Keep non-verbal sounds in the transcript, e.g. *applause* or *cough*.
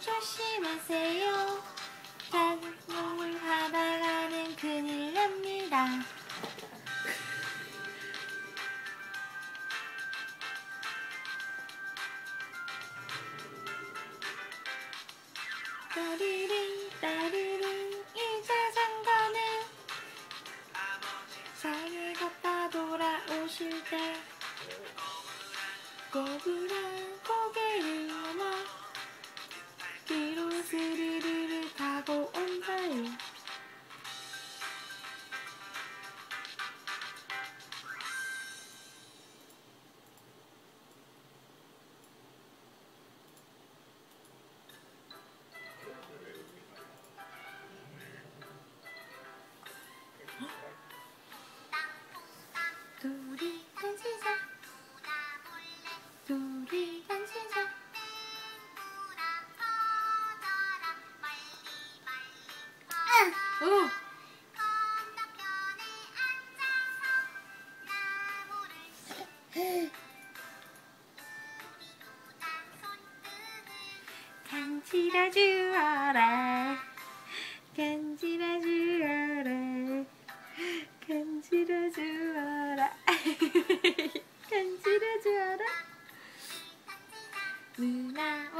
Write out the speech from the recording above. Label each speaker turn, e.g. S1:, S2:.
S1: 조심하세요. 단풍을 하다 가는 큰일 납니다. 따르릉 따르릉 이 자전거는 산을 걷다 돌아오실 때 꼬부랑 꼬부랑 어. 간지러 주어라. 간지러 주어라. 간지러 주어라. *laughs* 간지러 주어라. 누나